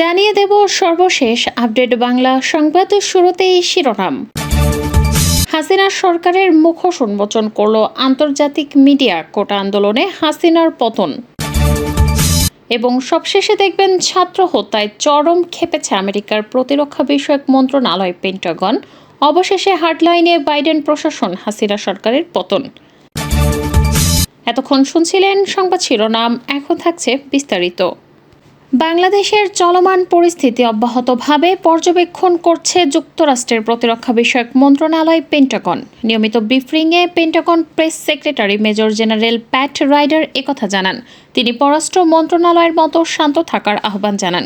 জানিয়ে দেব সর্বশেষ আপডেট বাংলা সংবাদ শুরুতেই শিরোনাম। হাসিনা সরকারের মুখোশ উন্মোচন করল আন্তর্জাতিক মিডিয়া কোটা আন্দোলনে হাসিনার পতন। এবং সবশেষে দেখবেন ছাত্র হত্যায় চরম খেপেছে আমেরিকার প্রতিরক্ষা বিষয়ক মন্ত্রণালয় পেন্টাগন। অবশেষে হার্ডলাইনে বাইডেন প্রশাসন হাসিনা সরকারের পতন। এতক্ষণ শুনছিলেন সংবাদ শিরোনাম, এখন থাকছে বিস্তারিত। বাংলাদেশের চলমান পরিস্থিতি অব্যাহতভাবে পর্যবেক্ষণ করছে যুক্তরাষ্ট্রের প্রতিরক্ষা বিষয়ক মন্ত্রণালয় পেন্টাকন নিয়মিত ব্রিফিংয়ে Pentagon press secretary major general Pat Ryder একথা জানান। তিনি পররাষ্ট্র মন্ত্রণালয়ের মতো শান্ত থাকার আহ্বান জানান।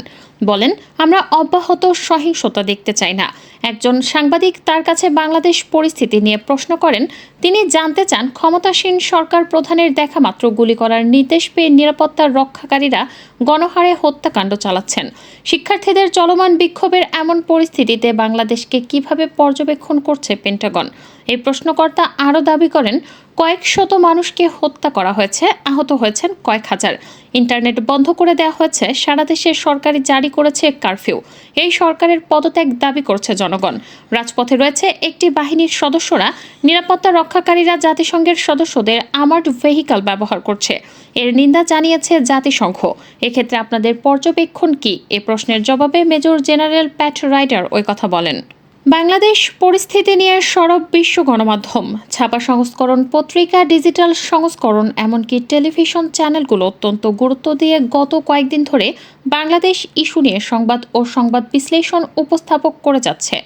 বলেন, আমরা অব্যাহত সহিংসতা দেখতে চাই না। একজন সাংবাদিক তার কাছে বাংলাদেশ পরিস্থিতি নিয়ে প্রশ্ন করেন, তিনি জানতে চান ক্ষমতাসীন সরকার প্রধানের দেখা মাত্র গুলি করার নির্দেশ পেয়ে নিরাপত্তা রক্ষাকারীরা গণহারে হত্যাকাণ্ড চালাচ্ছেন। শিক্ষার্থীদের চলমান বিক্ষোভের এমন পরিস্থিতিতে বাংলাদেশকে কীভাবে পর্যবেক্ষণ করছে পেন্টাগন? এই প্রশ্নকর্তা আরও দাবি করেন, কয়েক শত মানুষকে হত্যা করা হয়েছে, আহত হয়েছেন কয়েক হাজার। ইন্টারনেট বন্ধ করে দেওয়া হয়েছে, সারা দেশে সরকারি জারি করেছে কারফিউ। এই সরকারের পদত্যাগ দাবি করছে জনগণ। রাজপথে রয়েছে একটি বাহিনীর সদস্যরা, নিরাপত্তা রক্ষাকারীরা জাতিসংঘের সদস্যদের আমার্ড ভেহিকল ব্যবহার করছে। এর নিন্দা জানিয়েছে জাতিসংঘ। এক্ষেত্রে আপনাদের পর্যবেক্ষণ কি? এ প্রশ্নের জবাবে মেজর জেনারেল প্যাট রাইডার ওই কথা বলেন। বাংলাদেশ পরিস্থিতি নিয়ে সরব বিশ্ব গণমাধ্যম, ছাপা সংস্করণ পত্রিকা, ডিজিটাল সংস্করণ, এমনকি টেলিভিশন চ্যানেলগুলো অত্যন্ত গুরুত্ব দিয়ে গত কয়েকদিন ধরে বাংলাদেশ ইস্যু নিয়ে সংবাদ ও সংবাদ বিশ্লেষণ উপস্থাপক করে যাচ্ছে।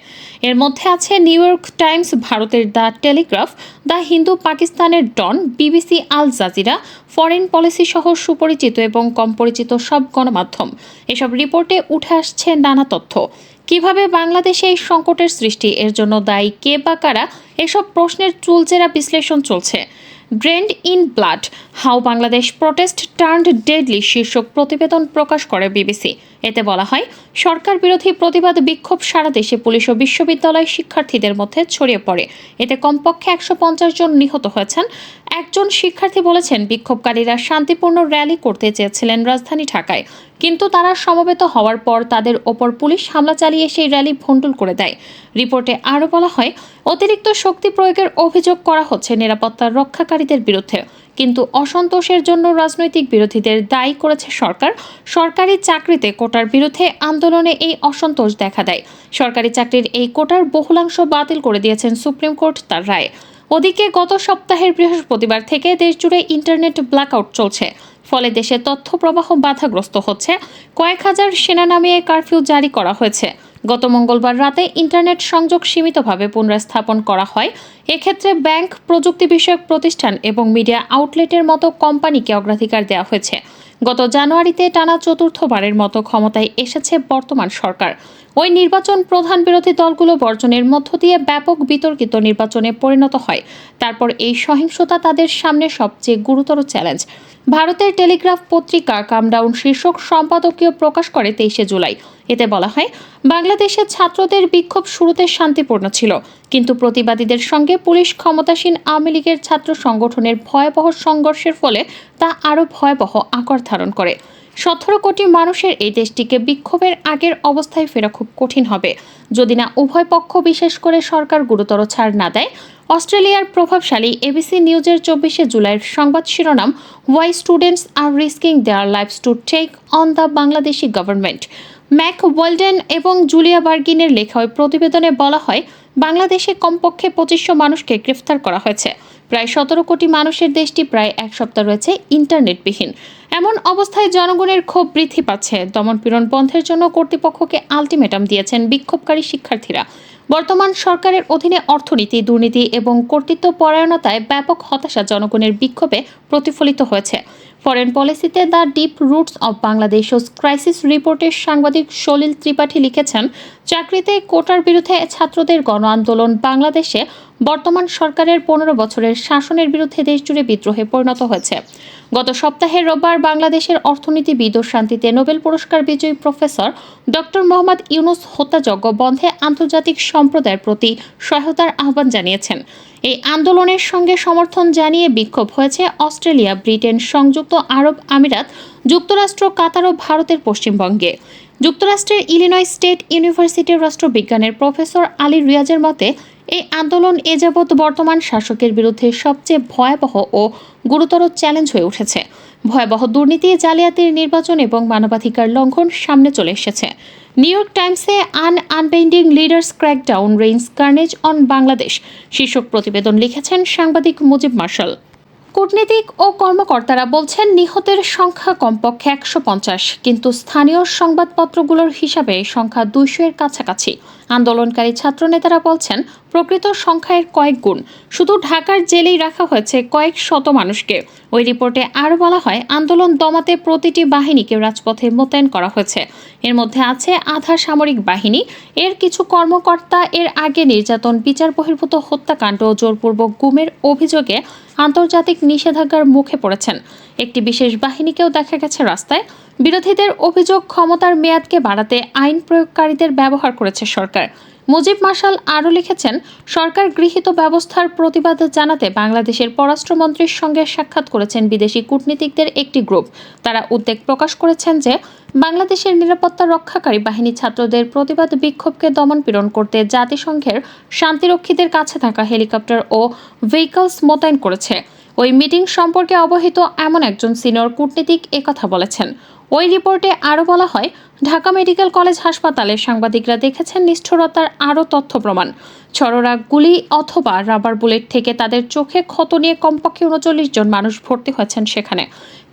এর মধ্যে আছে নিউ ইয়র্ক টাইমস, ভারতের দ্য টেলিগ্রাফ, দ্য হিন্দু পাকিস্তানের Dawn, BBC Al Jazeera, foreign policy সহ সুপরিচিত এবং কম পরিচিত সব গণমাধ্যম। এসব রিপোর্টে উঠে আসছে নানা তথ্য। কীভাবে বাংলাদেশে এই সংকটের সৃষ্টি? এর জন্য দায়ী কে বা কারা? এসব প্রশ্নের চুলচেরা বিশ্লেষণ চলছে। Drenched in blood how Bangladesh protest turned deadly শীর্ষক প্রতিবেদন প্রকাশ করে বিবিসি এতে বলা হয়, সরকার বিরোধী প্রতিবাদ বিক্ষোভ সারা দেশে পুলিশ ও বিশ্ববিদ্যালয় শিক্ষার্থীদের মধ্যে ছড়িয়ে পড়ে। এতে কমপক্ষে একশো পঞ্চাশ জন নিহত হয়েছেন। একজন শিক্ষার্থী বলেছেন, বিক্ষোভকারীরা শান্তিপূর্ণ র্যালি করতে চেয়েছিলেন রাজধানী ঢাকায়। কিন্তু তারা সমবেত হওয়ার পর তাদের ওপর পুলিশ হামলা চালিয়ে সেই র্যালি ভণ্ডুল করে দেয়। রিপোর্টে আরও বলা হয়, অতিরিক্ত শক্তি প্রয়োগের অভিযোগ করা হচ্ছে নিরাপত্তার রক্ষাকারীদের বিরুদ্ধে। কিন্তু অসন্তোষের জন্য রাজনৈতিক বিরোধীদের দায়ী করেছে সরকার। সরকারি চাকরিতে কোটার বিরুদ্ধে আন্দোলনে এই অসন্তোষ দেখা দেয়। সরকারি চাকরির এই কোটার বহুলাংশ বাতিল করে দিয়েছেন সুপ্রিম কোর্ট তার রায়। ওদিকে গত সপ্তাহের বৃহস্পতিবার থেকে দেশজুড়ে ইন্টারনেট ব্ল্যাকআউট চলছে। ফলে দেশে তথ্য প্রবাহ বাধাগ্রস্ত হচ্ছে। কয়েক হাজার সেনা নামিয়ে কারফিউ জারি করা হয়েছে। গত মঙ্গলবার রাতে ইন্টারনেট সংযোগ সীমিতভাবে পুনরাস্থাপন করা হয়। এক্ষেত্রে ব্যাংক, প্রযুক্তি বিষয়ক প্রতিষ্ঠান এবং মিডিয়া আউটলেটের মতো কোম্পানিকে অগ্রাধিকার দেওয়া হয়েছে। গত জানুয়ারিতে টানা চতুর্থবারের মতো ক্ষমতায় এসেছে বর্তমান সরকার। ওই নির্বাচন প্রধান বিরোধী দলগুলো বর্জনের মধ্য দিয়ে ব্যাপক বিতর্কিত নির্বাচনে পরিণত হয়। তারপর এই সহিংসতা তাদের সামনে সবচেয়ে গুরুতর চ্যালেঞ্জ। ভারতের টেলিগ্রাফ পত্রিকা কামডাউন শীর্ষক সম্পাদকীয় প্রকাশ করে তেইশে জুলাই। এতে বলা হয় বাংলাদেশের ছাত্রদের বিক্ষোভ শুরুতে শান্তিপূর্ণ ছিল, কিন্তু প্রতিবাদীদের সঙ্গে পুলিশ ক্ষমতাসীন আওয়ামী লীগের ছাত্র সংগঠনের ভয়াবহ সংঘর্ষের ফলে তা আরও ভয়াবহ আকার ধারণ করে। সতেরো কোটি মানুষের এই দেশটিকে বিক্ষোভের আগের অবস্থায় ফেরা খুব কঠিন হবে। যদি না উভয় পক্ষ বিশেষ করে সরকার গুরুতর ছাড় না দেয়, অস্ট্রেলিয়ার প্রভাবশালী এবিসি নিউজের চব্বিশে জুলাইয়ের সংবাদ শিরোনাম why students are risking their lives to take on the Bangladeshi government Mac Walden এবং জুলিয়া বার্গিনের লেখা ওই প্রতিবেদনে বলা হয়, বাংলাদেশে কমপক্ষে পঁচিশশো মানুষকে গ্রেফতার করা হয়েছে। প্রায় সতেরো কোটি মানুষের দেশটি প্রায় এক সপ্তাহ রয়েছে ইন্টারনেটবিহীন। এমন অবস্থায় জনগণের ক্ষোভ বৃদ্ধি পাচ্ছে। দমনপীড়ন বন্ধের জন্য কর্তৃপক্ষকে আলটিমেটাম দিয়েছেন বিক্ষোভকারী শিক্ষার্থীরা। বর্তমান সরকারের অধীনে অর্থনীতি, দুর্নীতি এবং কর্তৃত্ব পরায়ণতায় ব্যাপক হতাশা জনগণের বিক্ষোভে প্রতিফলিত হয়েছে। ফরেন পলিসিতে the deep roots of Bangladesh O crisis রিপোর্টের সাংবাদিক সলিল ত্রিপাঠী লিখেছেন, চাকরিতে কোটার বিরুদ্ধে ছাত্রদের গণ আন্দোলন বাংলাদেশে বর্তমান সরকারের পনেরো বছরের শাসনের বিরুদ্ধে দেশজুড়ে বিদ্রোহে পরিণত হয়েছে। গত সপ্তাহে রোববার বাংলাদেশের অর্থনীতিবিদ ও শান্তিতে নোবেল পুরস্কার বিজয়ী প্রফেসর ডক্টর মোহাম্মদ ইউনুস হত্যাযজ্ঞ বন্ধে আন্তর্জাতিক সম্প্রদায়ের প্রতি সহায়তার আহ্বান জানিয়েছেন। এই আন্দোলনের সঙ্গে সমর্থন জানিয়ে বিক্ষোভ হয়েছে অস্ট্রেলিয়া, ব্রিটেন, সংযুক্ত আরব আমিরাত, যুক্তরাষ্ট্র, কাতার ও ভারতের পশ্চিমবঙ্গে। যুক্তরাষ্ট্রের ইলিনয় স্টেট ইউনিভার্সিটির রাষ্ট্রবিজ্ঞানের প্রফেসর আলী রিয়াজের মতে এই আন্দোলন এ যাবৎ বর্তমান শাসকের বিরুদ্ধে সবচেয়ে ভয়াবহ ও গুরুতর চ্যালেঞ্জ হয়ে উঠেছে। ভয়াবহ দুর্নীতি, জালিয়াতির নির্বাচন এবং মানবাধিকার লঙ্ঘন সামনে চলে এসেছে। নিউ ইয়র্ক টাইমসে আন unbending leaders crackdown rains carnage on Bangladesh শীর্ষক প্রতিবেদন লিখেছেন সাংবাদিক মুজিব মার্শাল। কূটনীতিক ও কর্মকর্তারা বলছেন, নিহতের সংখ্যা কমপক্ষে একশো পঞ্চাশ, কিন্তু স্থানীয় সংবাদপত্রগুলোর হিসাবে সংখ্যা দুইশো এর কাছাকাছি। আন্দোলনকারী ছাত্রনেতারা বলছেন, প্রকৃত সংখ্যার কয়েক গুণ। শুধু ঢাকার জেলেই রাখা হয়েছে কয়েক শত মানুষকে। ওই রিপোর্টে আরও বলা হয়, আন্দোলন দমাতে প্রতিটি বাহিনীকে রাজপথে মোতায়েন করা হয়েছে। এর মধ্যে আছে আধা সামরিক বাহিনী, এর কিছু কর্মকর্তা, এর আগে নির্যাতন, বিচার বহির্ভূত হত্যাকাণ্ড ও জোরপূর্বক গুমের অভিযোগে আন্তর্জাতিক নিষেধাজ্ঞার মুখে পড়েছেন। একটি বিশেষ বাহিনীকেও দেখা গেছে রাস্তায়। বিরোধীদের অভিযোগ ক্ষমতার মেয়াদকে বাড়াতে আইন প্রয়োগকারীদের ব্যবহার করেছে সরকার। মুজিব মার্শাল আরও লিখেছেন, সরকার গৃহীত ব্যবস্থার প্রতিবাদ জানাতে বাংলাদেশের পররাষ্ট্রমন্ত্রীর সঙ্গে সাক্ষাৎ করেছেন বিদেশি কূটনীতিকদের একটি গ্রুপ। তারা উদ্বেগ প্রকাশ করেছেন যে, বাংলাদেশের নিরাপত্তা রক্ষাকারী বাহিনী ছাত্রদের প্রতিবাদ বিক্ষোভকে দমন পীড়ন করতে জাতিসংঘের শান্তিরক্ষীদের কাছে থাকা হেলিকপ্টার ও ভেহিকলস মোতায়েন করেছে। ওই মিটিং সম্পর্কে অবহিত এমন একজন সিনিয়র কূটনীতিক একথা বলেছেন। ওই রিপোর্টে আরও বলা হয়, ঢাকা মেডিকেল কলেজ হাসপাতালে সাংবাদিকরা দেখেছেন নিষ্ঠুরতার আরও তথ্য প্রমাণ। ছড়রা গুলি অথবা রাবার বুলেট থেকে তাদের চোখে ক্ষত নিয়ে কমপক্ষে উনচল্লিশ জন মানুষ ভর্তি হয়েছেন সেখানে।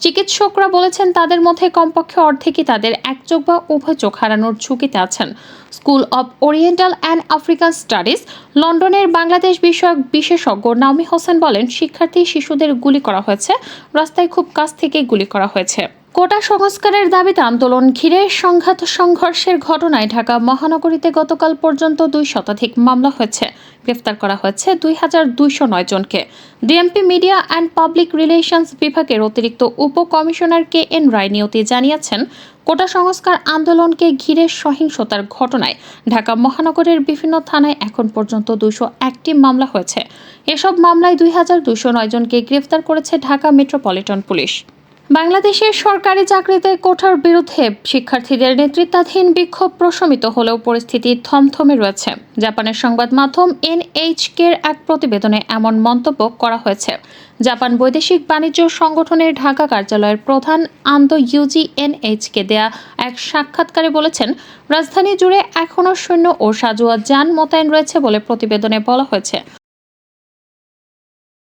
চিকিৎসকরা বলেছেন তাদের মধ্যে কমপক্ষে অর্ধেকই তাদের এক চোখ বা উভয় চোখ হারানোর ঝুঁকিতে আছেন। School of oriental and African studies, লন্ডনের বাংলাদেশ বিষয়ক বিশেষজ্ঞ নাওমি হোসেন বলেন, শিক্ষার্থী শিশুদের গুলি করা হয়েছে, রাস্তায় খুব কাছ থেকে গুলি করা হয়েছে। কোটা সংস্কারের দাবিতে আন্দোলন ঘিরে সংঘাত সংঘর্ষের ঘটনায় ঢাকা মহানগরীতে গতকাল পর্যন্ত দুই শতাধিক মামলা হয়েছে। গ্রেফতার করা হয়েছে দুই হাজার দুইশো নয় জনকে। DMP media and public relations বিভাগের অতিরিক্ত উপ কমিশনার কে এন রায় নিয়তি জানিয়েছেন, কোটা সংস্কার আন্দোলনকে ঘিরে সহিংসতার ঘটনায় ঢাকা মহানগরের বিভিন্ন থানায় এখন পর্যন্ত দুশো একটি মামলা হয়েছে। এসব মামলায় দুই হাজার দুশো নয় জনকে গ্রেফতার করেছে ঢাকা মেট্রোপলিটন পুলিশ। বাংলাদেশের সরকারি চাকরিতে কোঠার বিরুদ্ধে শিক্ষার্থীদের নেতৃত্বাধীন বিক্ষোভ প্রশমিত হলেও পরিস্থিতি থমথমে রয়েছে। জাপানের সংবাদ মাধ্যম এনএইচকের এক প্রতিবেদনে এমন মন্তব্য করা হয়েছে। জাপান বৈদেশিক বাণিজ্য সংগঠনের ঢাকা কার্যালয়ের প্রধান আন্দো ইউজি এনএইচকে দেয়া এক সাক্ষাৎকারে বলেছেন, রাজধানী জুড়ে এখনও সৈন্য ও সাজুয়া যান মোতায়েন রয়েছে বলে প্রতিবেদনে বলা হয়েছে।